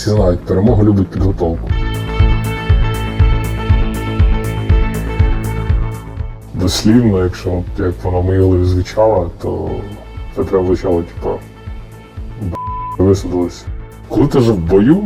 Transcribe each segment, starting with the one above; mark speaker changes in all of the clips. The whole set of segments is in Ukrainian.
Speaker 1: Всі знають, перемога любить підготовку. Дослівно, якщо як вона в голові звучала, то це треба звучало, типу, «Б**, висадились. Коли ти вже в бою,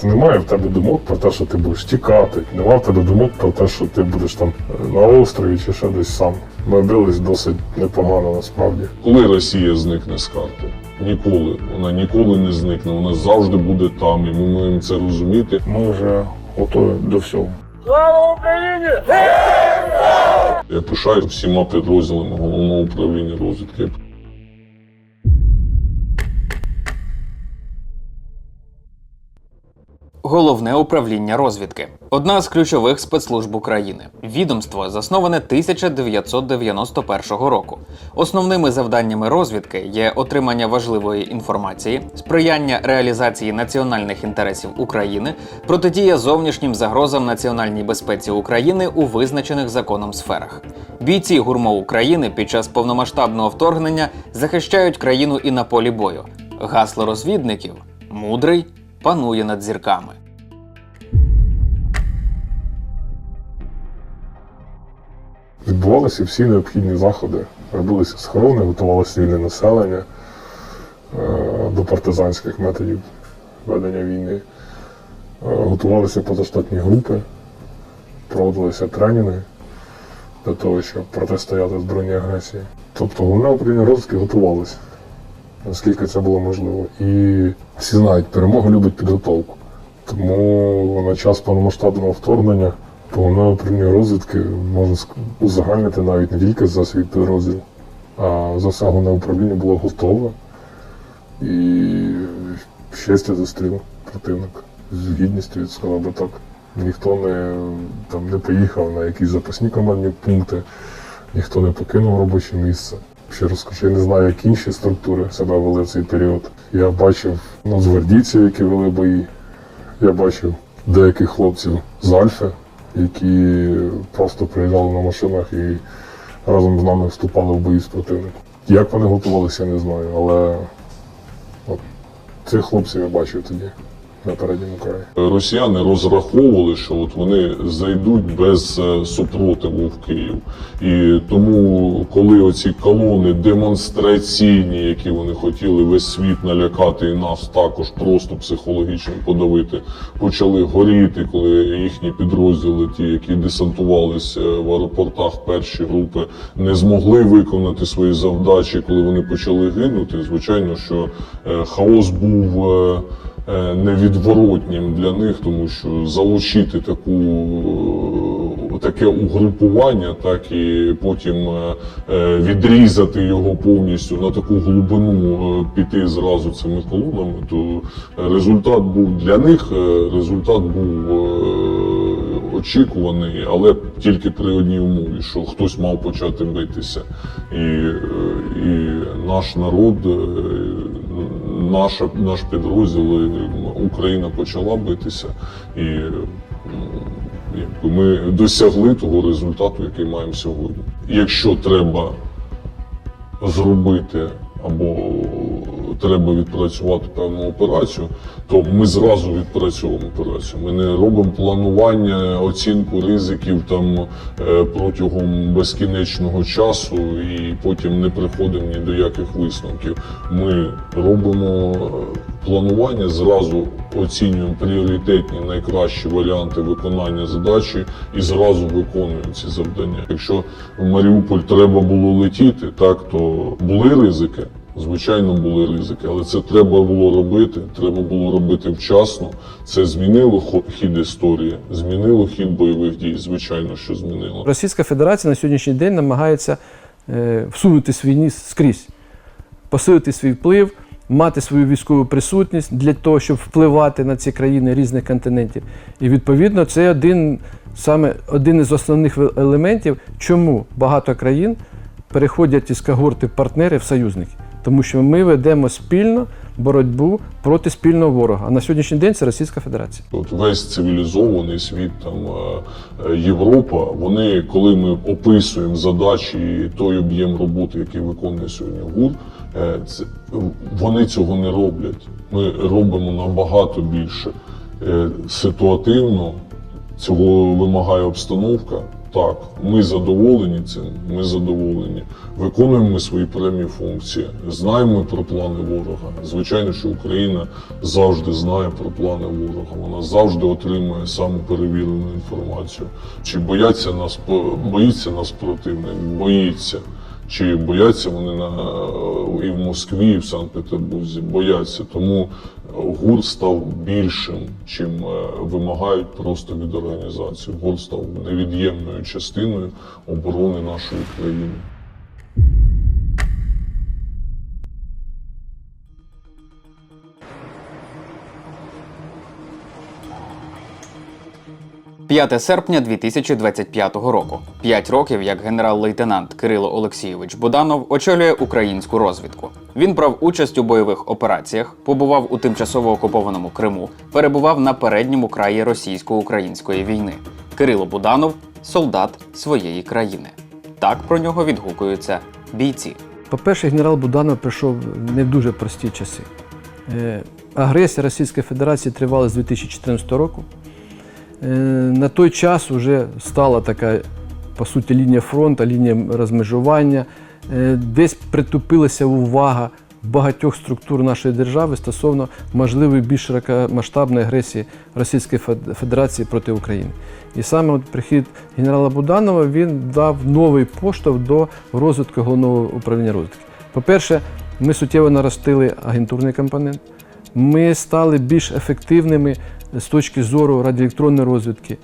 Speaker 1: то немає в тебе думок про те, що ти будеш тікати, немає в тебе думок про те, що ти будеш там е, на острові чи ще десь сам. Ми бились досить непогано насправді.
Speaker 2: Коли Росія зникне з карти? Ніколи. Вона ніколи не зникне. Вона завжди буде там, і ми маємо це розуміти.
Speaker 1: Ми вже готові до всього. Слава Україні!
Speaker 2: Я пишаю всіма підрозділами головного управління розвідки.
Speaker 3: Головне управління розвідки одна з ключових спецслужб України. Відомство засноване 1991 року. Основними завданнями розвідки є отримання важливої інформації, сприяння реалізації національних інтересів України, протидія зовнішнім загрозам національній безпеці України у визначених законом сферах. Бійці гурмо України під час повномасштабного вторгнення захищають країну і на полі бою. Гасло розвідників мудрий панує над зірками.
Speaker 1: Відбувалися всі необхідні заходи. Робилися схорони, готувалося цивільне населення е, до партизанських методів ведення війни. Е, Готувалися позаштатні групи, проводилися тренінги для того, щоб протистояти збройній агресії. Тобто головне управління розвідки готувалося, наскільки це було можливо. І всі знають, перемога любить підготовку. Тому на час повномасштабного вторгнення головне управління розвідки можна узагальнити навіть не тільки за свій підрозділ, а за управління було готове і щастя зустріло противника. З гідністю, я сказав би так. Ніхто не, там, не поїхав на якісь запасні командні пункти, ніхто не покинув робоче місце. Ще раз скажу, я не знаю, як інші структури себе вели в цей період. Я бачив нацгвардійців, які вели бої. Я бачив деяких хлопців з Альфи, які просто приїжджали на машинах і разом з нами вступали в бої з противником. Як вони готувалися, я не знаю, але от цих хлопців я бачив тоді на передньому краї.
Speaker 2: Росіяни розраховували, що от вони зайдуть без е, супротиву в Київ. І тому, коли оці колони демонстраційні, які вони хотіли весь світ налякати і нас також просто психологічно подавити, почали горіти, коли їхні підрозділи, ті, які десантувалися в аеропортах, перші групи, не змогли виконати свої завдачі, коли вони почали гинути. Звичайно, що е, хаос був. Е, невідворотнім для них, тому що залучити таку е, таке угрупування, так і потім е, відрізати його повністю на таку глибину, піти зразу цими колонами, то результат був для них. Результат був очікуваний, але тільки при одній умові, що хтось мав почати битися, і, і наш народ. Наша, наш підрозділ, і Україна почала битися, і ми досягли того результату, який маємо сьогодні. Якщо треба зробити або треба відпрацювати певну операцію, то ми зразу відпрацьовуємо операцію. Ми не робимо планування, оцінку ризиків там е, протягом безкінечного часу і потім не приходимо ні до яких висновків. Ми робимо е, планування, зразу оцінюємо пріоритетні найкращі варіанти виконання задачі і зразу виконуємо ці завдання. Якщо в Маріуполь треба було летіти, так то були ризики. Звичайно, були ризики, але це треба було робити. Треба було робити вчасно. Це змінило хід історії, змінило хід бойових дій. Звичайно, що змінило.
Speaker 4: Російська Федерація на сьогоднішній день намагається е, всунутись в війні скрізь, посилити свій вплив, мати свою військову присутність для того, щоб впливати на ці країни різних континентів. І відповідно це один, саме один із основних елементів, чому багато країн переходять із когорти партнерів в союзники. Тому що ми ведемо спільно боротьбу проти спільного ворога. А на сьогоднішній день це Російська Федерація.
Speaker 2: От весь цивілізований світ, там е, е, Європа, вони, коли ми описуємо задачі і той об'єм роботи, який виконує сьогодні ГУР, Е, вони цього не роблять. Ми робимо набагато більше. Ситуативно цього вимагає обстановка. Так, ми задоволені цим, ми задоволені. Виконуємо свої прямі функції, знаємо про плани ворога. Звичайно, що Україна завжди знає про плани ворога. Вона завжди отримує саму перевірену інформацію. Чи бояться нас боїться нас противник? Боїться. Чи бояться вони на і в Москві, і в Санкт-Петербурзі? Бояться. Тому ГУР став більшим, чим е, вимагають просто від організації. ГУР став невід'ємною частиною оборони нашої країни.
Speaker 3: – 5 серпня 2025 року. П'ять років як генерал-лейтенант Кирило Олексійович Буданов очолює українську розвідку. Він брав участь у бойових операціях, побував у тимчасово окупованому Криму, перебував на передньому краї російсько-української війни. Кирило Буданов солдат своєї країни. Так про нього відгукуються бійці.
Speaker 4: По-перше, генерал Буданов прийшов в не дуже прості часи. Е, Агресія Російської Федерації тривала з 2014 року. Е, На той час вже стала така, по суті, лінія фронту, лінія розмежування. Е, Десь притупилася увага багатьох структур нашої держави стосовно можливої більш широкомасштабної агресії Російської Федерації проти України. І саме от прихід генерала Буданова він дав новий поштовх до розвитку головного управління розвідки. По-перше, ми суттєво наростили агентурний компонент. Ми стали більш ефективними з точки зору радіоелектронної розвідки,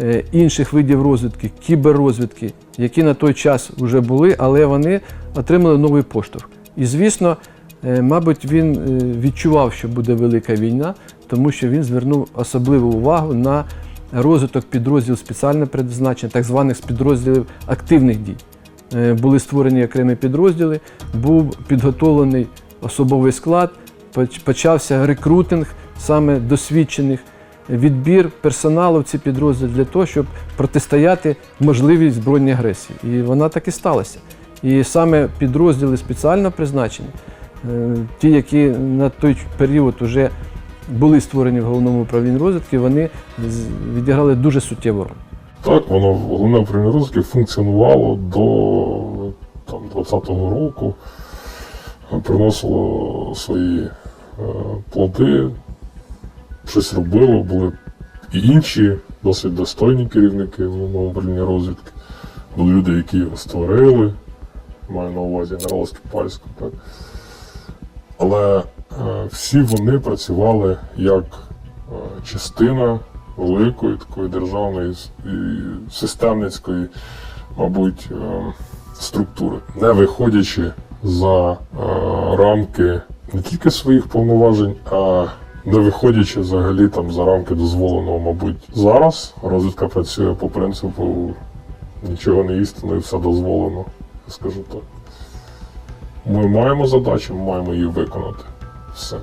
Speaker 4: е, інших видів розвідки, кіберрозвідки, які на той час вже були, але вони отримали новий поштовх. І звісно, е, мабуть, він е, відчував, що буде велика війна, тому що він звернув особливу увагу на розвиток підрозділів спеціального призначення, так званих підрозділів активних дій. Були створені окремі підрозділи, був підготовлений особовий склад, почався рекрутинг саме досвідчених, відбір персоналу в ці підрозділи для того, щоб протистояти можливій збройній агресії. І вона так і сталася. І саме підрозділи спеціального призначення, е, ті, які на той період вже були створені в головному управлінні розвідки, вони відіграли дуже суттєву роль.
Speaker 1: Так, воно головне управління розвідки функціонувало до там, 20-го року, приносило свої е, плоди, щось робило, були і інші досить достойні керівники головного управління розвідки. Були люди, які його створили, маю на увазі генерала Скіпальську, так. Але е, всі вони працювали як е, частина великої такої державної системницької, мабуть, структури, не виходячи за е, рамки не тільки своїх повноважень, а не виходячи взагалі там за рамки дозволеного, мабуть, зараз розвідка працює по принципу нічого не істинно і все дозволено, я скажу так. Ми маємо задачу, ми маємо її виконати. Все.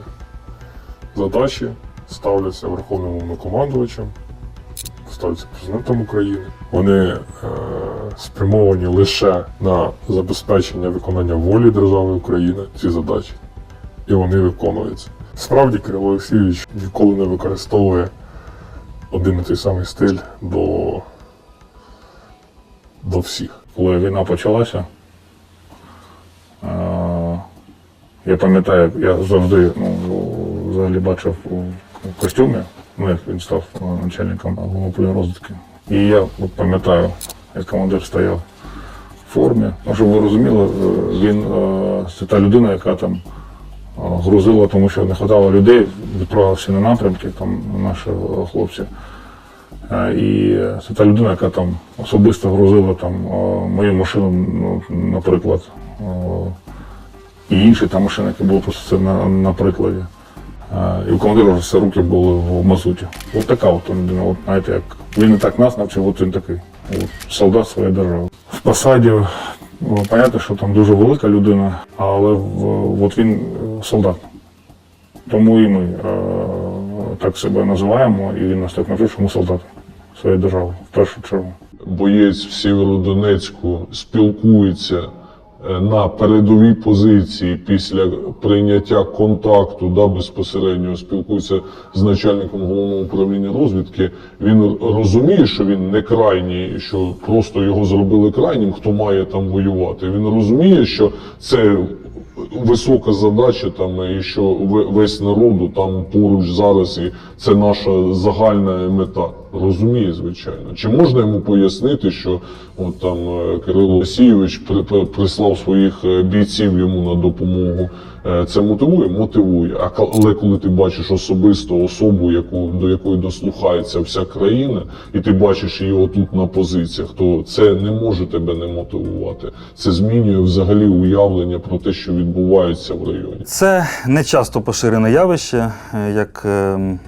Speaker 1: Задачі ставляться Верховним Головнокомандувачем, ставляться президентом України. Вони е, спрямовані лише на забезпечення виконання волі держави України, ці задачі. І вони виконуються. Справді, Кирило Олексійович ніколи не використовує один і той самий стиль до, до всіх.
Speaker 5: коли війна почалася. е, Я пам'ятаю, я завжди ну, взагалі бачив у костюмі, ну як він став е, начальником головного управління розвідки. І я от пам'ятаю, як командир стояв в формі. Ну, щоб ви розуміли, е, він е, це та людина, яка там грузила, тому що не вистачало людей, відправилися на напрямки, там наші хлопці. І це та людина, яка там особисто грузила там мою машину, ну, наприклад, і інші там машини, які були просто це на, на прикладі. І у командира все руки були в мазуті. От така от людина, от, знаєте, як він і так нас навчив, от він такий. От, солдат своєї держави. В посаді, ну, понятно, що там дуже велика людина, але в, от він е, солдат. Тому і ми е, так себе називаємо, і він нас так навчив, що ми солдати своєї держави в першу чергу.
Speaker 2: боєць в Сєвєродонецьку спілкується на передовій позиції після прийняття контакту, да, безпосередньо спілкується з начальником головного управління розвідки. Він розуміє, що він не крайній, що просто його зробили крайнім, хто має там воювати. Він розуміє, що це висока задача, там і що ве- весь народу там поруч зараз, і це наша загальна мета. Розуміє, звичайно. Чи можна йому пояснити, що от там е, Кирило при- прислав своїх е, бійців йому на допомогу? Е, Це мотивує? Мотивує. А але коли ти бачиш особисто особу, яку до якої дослухається вся країна, і ти бачиш її отут на позиціях, то це не може тебе не мотивувати. Це змінює взагалі уявлення про те, що відбувається в районі.
Speaker 6: Це не часто поширене явище, як ем,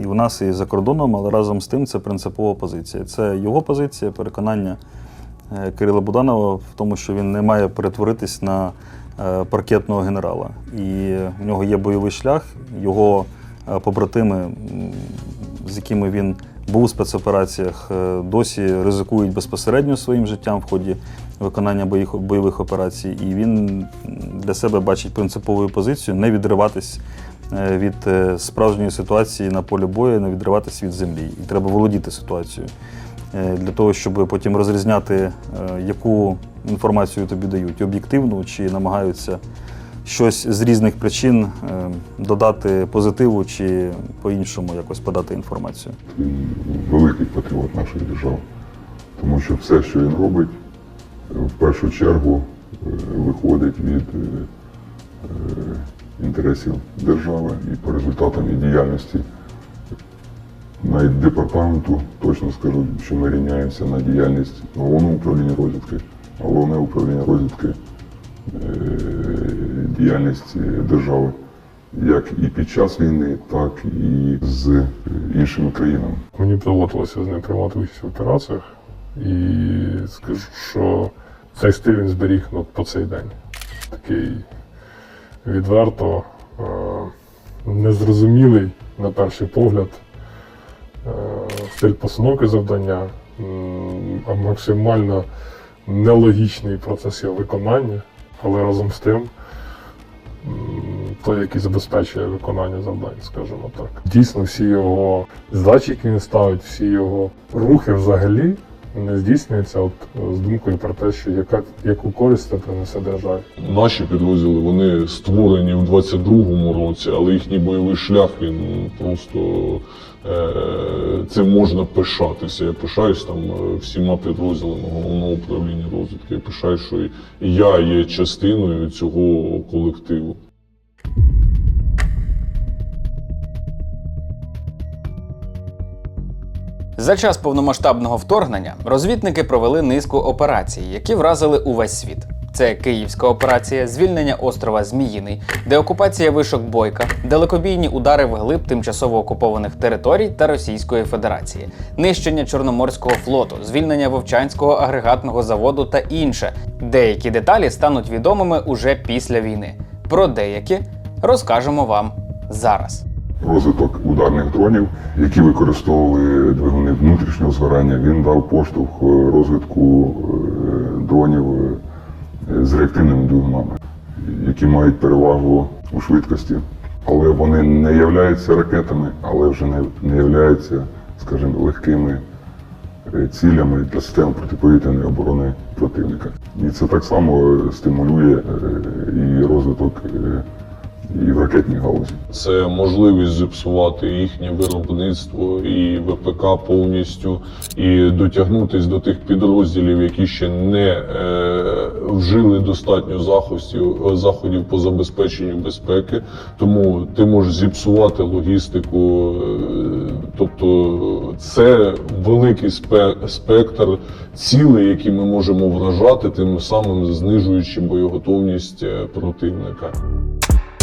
Speaker 6: і у нас, і за кордоном, але разом з тим це принципова позиція. Це його позиція, переконання е, Кирила Буданова в тому, що він не має перетворитись на е, паркетного генерала. І в нього є бойовий шлях, його е, побратими, з якими він був у спецопераціях, досі ризикують безпосередньо своїм життям в ході виконання бойових, операцій. І він для себе бачить принципову позицію не відриватись від е, справжньої ситуації на полі бою, не відриватись від землі. І треба володіти ситуацією е, для того, щоб потім розрізняти, е, яку інформацію тобі дають, об'єктивну чи намагаються щось з різних причин е, додати позитиву чи по-іншому якось подати інформацію.
Speaker 7: Великий патріот нашої держави, тому що все, що він робить, е, в першу чергу е, виходить від е, е, інтересів держави і по результатам і діяльності навіть департаменту, точно скажу, що ми рівняємося на діяльність головного управління розвідки, головне управління розвідки е, діяльність держави як і під час війни, так і з іншими країнами.
Speaker 1: Мені доводилося з ним приймати участь в операціях, і скажу, що цей стиль він зберіг ну, по цей день. Такий відверто е, незрозумілий на перший погляд е, стиль постановки завдання, максимально нелогічний процес його виконання, але разом з тим той, який забезпечує виконання завдань, скажімо так. Дійсно, всі його задачі, які він ставить, всі його рухи взагалі не здійснюються от, з думкою про те, що яка, яку користь це принесе державі.
Speaker 2: Наші підрозділи вони створені в 22-му році, але їхній бойовий шлях він просто е, цим можна пишатися. Я пишаюсь там е, всіма підрозділами головного управління розвідки. Я пишаюсь, що я є частиною цього колективу.
Speaker 3: За час повномасштабного вторгнення розвідники провели низку операцій, які вразили увесь світ. Це Київська операція, звільнення острова Зміїний, деокупація вишок Бойка, далекобійні удари вглиб тимчасово окупованих територій та Російської Федерації, нищення Чорноморського флоту, звільнення Вовчанського агрегатного заводу та інше. Деякі деталі стануть відомими уже після війни. Про деякі розкажемо вам зараз.
Speaker 7: Розвиток ударних дронів, які використовували двигуни внутрішнього згорання, він дав поштовх е, розвитку е, дронів е, з реактивними двигунами, які мають перевагу у швидкості. Але вони не являються ракетами, але вже не, не являються, скажімо, легкими цілями для системи протиповітряної оборони противника. І це так само стимулює і розвиток і в ракетній галузі.
Speaker 2: Це можливість зіпсувати їхнє виробництво і ВПК повністю, і дотягнутись до тих підрозділів, які ще не е, вжили достатньо заходів, заходів по забезпеченню безпеки. Тому ти можеш зіпсувати логістику. е, Тобто це великий спе- спектр цілей, які ми можемо вражати, тим самим знижуючи боєготовність е, противника.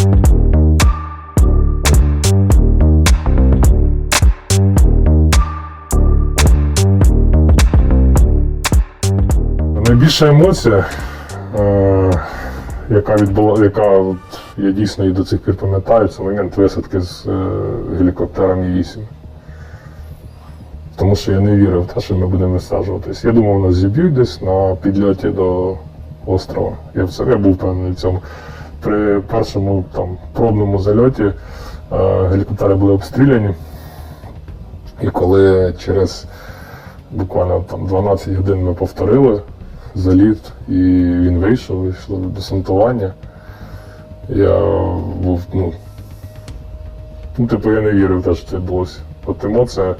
Speaker 1: Найбільша емоція, е, яка відбула, яка от, я дійсно і до цих пір пам'ятаю, це момент висадки з е, гелікоптера Мі-8. Тому що я не вірив в те, що ми будемо висаджуватись. Я думав, нас зіб'ють десь на підльоті до острова. Я себе був певний в цьому. При першому там, пробному зальоті е, гелікоптери були обстріляні. І коли через буквально там 12 годин ми повторили заліт, і він вийшов, вийшло десантування. Я був, ну, ну, типу, я не вірив те, що це відбулося. От емоція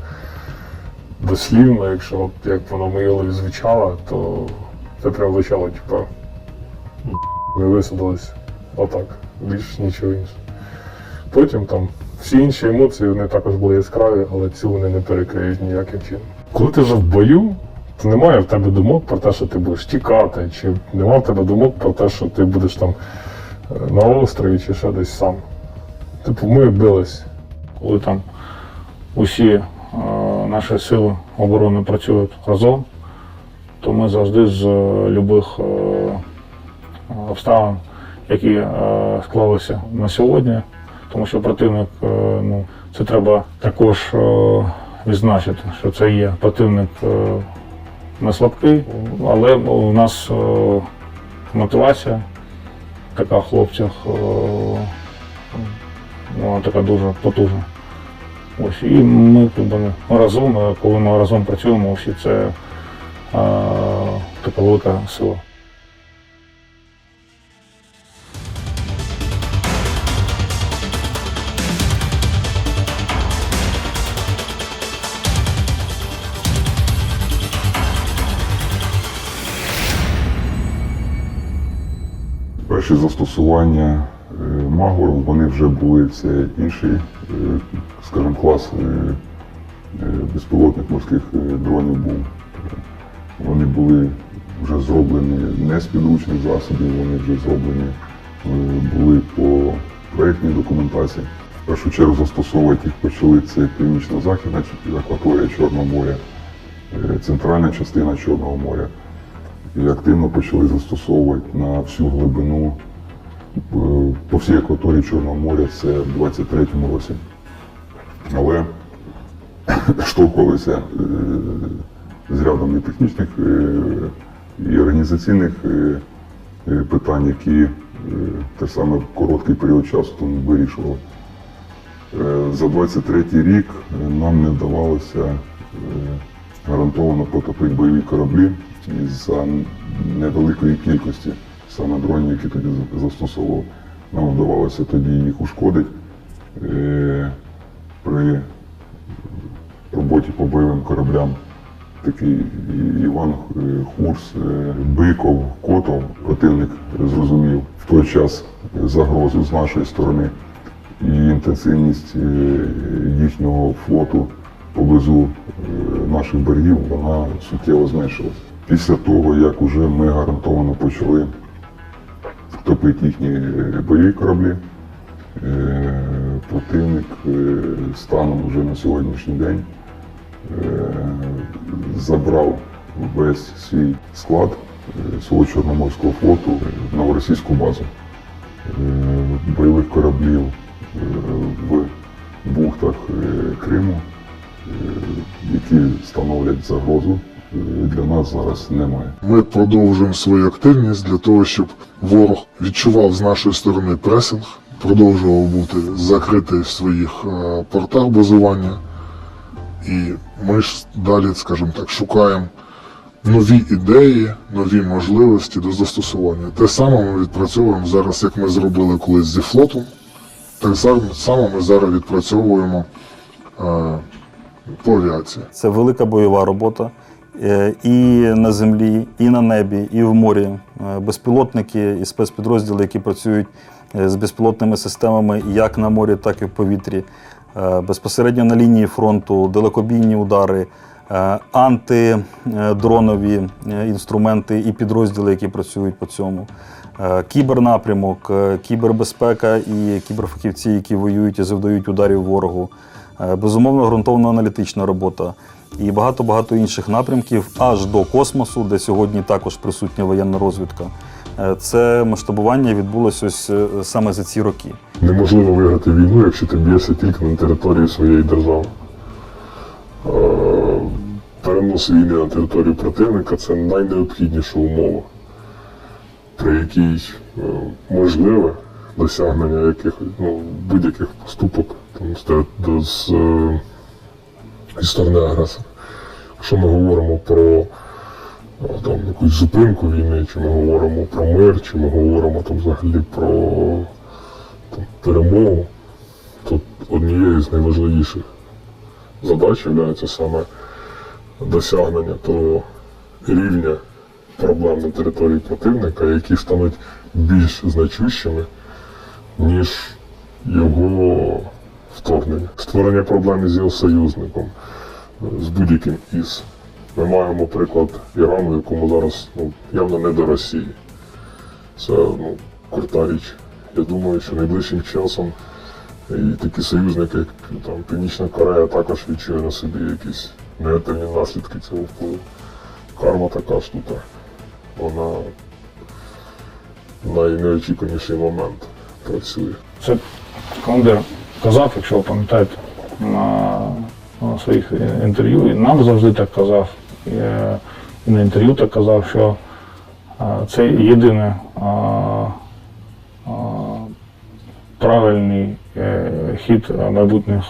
Speaker 1: дослівно, якщо от, як воно в моїй голові звучало, то це прям звучало, типу, ми висадились отак, більш нічого іншого. Потім там всі інші емоції вони також були яскраві, але цю вони не перекриють ніяким чином. Коли ти вже в бою, то немає в тебе думок про те, що ти будеш тікати, чи немає в тебе думок про те, що ти будеш там е, на острові чи ще десь сам. Типу, ми бились.
Speaker 5: коли там усі е, наші сили оборони працюють разом, то ми завжди з е, любих е, обставин, які е, склалися на сьогодні, тому що противник, е, ну, це треба також е, відзначити, що це є противник не слабкий, але у нас мотивація така в хлопцях. е, вона така дуже потужна. Ось, і ми ну, разом, коли ми разом працюємо, всі це така велика сила.
Speaker 7: Перші застосування е, Магор, вони вже були це інший, е, скажімо, клас е, безпілотних морських дронів був. Вони були вже зроблені не з підручних засобів, вони вже зроблені були по проєктній документації. В першу чергу застосовувати їх почали це північно-західна акваторія Чорного моря, центральна частина Чорного моря і активно почали застосовувати на всю глибину е, по всій акваторії Чорного моря це в 23-му році. Але штовхувалися е, з рядом і технічних е, і організаційних питань, які те саме короткий період часу тому вирішували. За 23-й рік нам не вдавалося гарантовано потопити бойові кораблі із-за невеликої кількості саме дронів, які тоді за- застосовував. Нам вдавалося тоді їх ушкодити. Е, При роботі по бойовим кораблям такий Іван е, Хурс, е, Биков, Котов, противник зрозумів в той час загрозу з нашої сторони і інтенсивність їхнього флоту поблизу е, наших берегів вона суттєво зменшилась. Після того, як уже ми гарантовано почали топити їхні е, бойові кораблі, е, противник станом вже на сьогоднішній день забрав весь свій склад свого Чорноморського флоту в новоросійську базу бойових кораблів в бухтах Криму, які становлять загрозу е, для нас зараз немає.
Speaker 8: Ми продовжуємо свою активність для того, щоб ворог відчував з нашої сторони пресинг, продовжував бути закритий в своїх е, портах базування. І ми ж далі, скажімо так, шукаємо нові ідеї, нові можливості до застосування. Те саме ми відпрацьовуємо зараз, як ми зробили колись зі флотом. Так само ми зараз відпрацьовуємо е, по авіації.
Speaker 6: Це велика бойова робота е, і на землі, і на небі, і в морі. Е, Безпілотники і спецпідрозділи, які працюють е, з безпілотними системами як на морі, так і в повітрі. Безпосередньо на лінії фронту, далекобійні удари, антидронові інструменти і підрозділи, які працюють по цьому. Кібернапрямок, кібербезпека і кіберфахівці, які воюють і завдають ударів ворогу. Е, Безумовно, ґрунтовно-аналітична робота і багато-багато інших напрямків аж до космосу, де сьогодні також присутня воєнна розвідка. Е, Це масштабування відбулося ось е, саме за ці роки.
Speaker 1: Неможливо виграти війну, якщо ти б'єшся тільки на території своєї держави. Перенос війни на територію противника це найнеобхідніша умова. при якій можливе досягнення якихось ну, будь-яких поступок там, до- з, е, зі сторони агресора. Якщо ми говоримо про е, там, якусь зупинку війни, чи ми говоримо про мир, чи ми говоримо там, взагалі про там, перемогу, то однією з найважливіших задач є саме досягнення того рівня проблем на території противника, які стануть більш значущими, ніж його вторгнення. Створення проблем із його союзником, з будь-яким із. Ми маємо приклад Ірану, якому зараз ну, явно не до Росії. Це ну, крута річ. Я думаю, що найближчим часом і такі союзники, як там, Північна Корея, також відчує на собі якісь негативні наслідки цього впливу. Карма така штука. Вона найнеочікуваніший момент працює.
Speaker 5: Це командир казав, якщо ви пам'ятаєте, на, на своїх інтерв'ю, і нам завжди так казав, і, е, і на інтерв'ю так казав, що е, це єдиний е, е, правильний е, хід майбутніх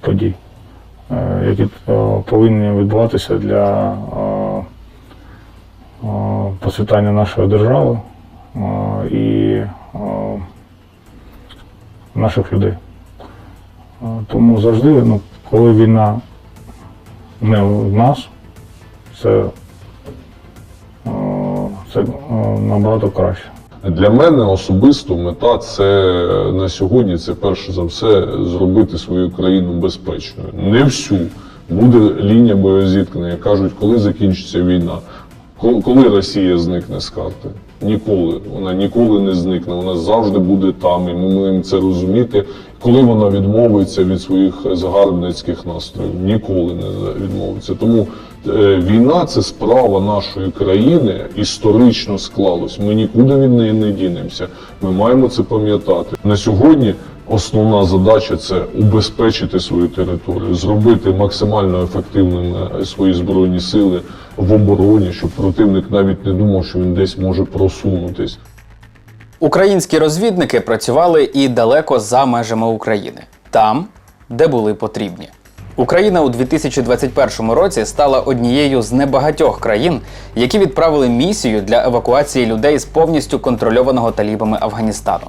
Speaker 5: подій, які повинні відбуватися для процвітання нашої держави. І наших людей. Тому завжди, ну, коли війна не в нас, це, це набагато краще.
Speaker 2: Для мене особисто мета це на сьогодні це перше за все зробити свою країну безпечною. Не всю. Буде лінія боєзіткнення. Кажуть, коли закінчиться війна, коли Росія зникне з карти. Ніколи. Вона ніколи не зникне. Вона завжди буде там, і ми маємо це розуміти. Коли вона відмовиться від своїх загарбницьких настроїв, ніколи не відмовиться. Тому е, війна це справа нашої країни, історично склалось. Ми нікуди від неї не дінемося. Ми маємо це пам'ятати. На сьогодні основна задача це убезпечити свою територію, зробити максимально ефективними е, свої збройні сили в обороні, щоб противник навіть не думав, що він десь може просунутись.
Speaker 3: Українські розвідники працювали і далеко за межами України, там, де були потрібні. Україна у 2021 році стала однією з небагатьох країн, які відправили місію для евакуації людей з повністю контрольованого талібами Афганістану.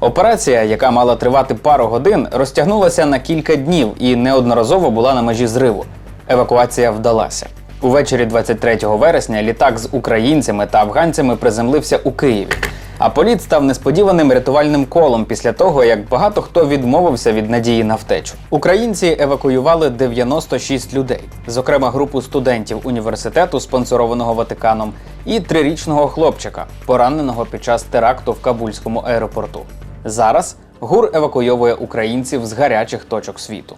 Speaker 3: Операція, яка мала тривати пару годин, розтягнулася на кілька днів і неодноразово була на межі зриву. Евакуація вдалася. Увечері 23 вересня літак з українцями та афганцями приземлився у Києві. А політ став несподіваним рятувальним колом після того, як багато хто відмовився від надії на втечу. Українці евакуювали 96 людей, зокрема групу студентів університету, спонсорованого Ватиканом, і трирічного хлопчика, пораненого під час теракту в Кабульському аеропорту. Зараз ГУР евакуйовує українців з гарячих точок світу.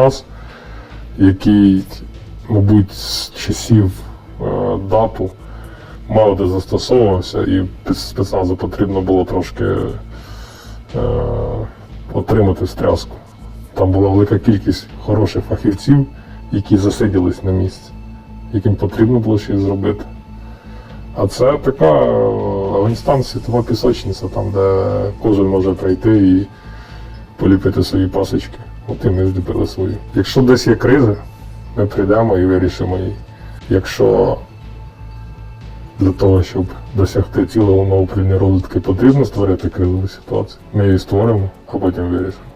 Speaker 1: Спецназ, який, мабуть, з часів е, ДАПу мало де застосовувався, і спецназу потрібно було трошки е, отримати встряску. Там була велика кількість хороших фахівців, які засиділись на місці, яким потрібно було щось зробити. А це така е, Афганістан світова пісочниця, там, де кожен може прийти і поліпити свої пасочки. І ми зліпили свою. Якщо десь є криза, ми прийдемо і вирішимо її. Якщо для того, щоб досягти цілого нового розвитки, потрібно створити кризову ситуацію, ми її створимо, а потім вирішимо.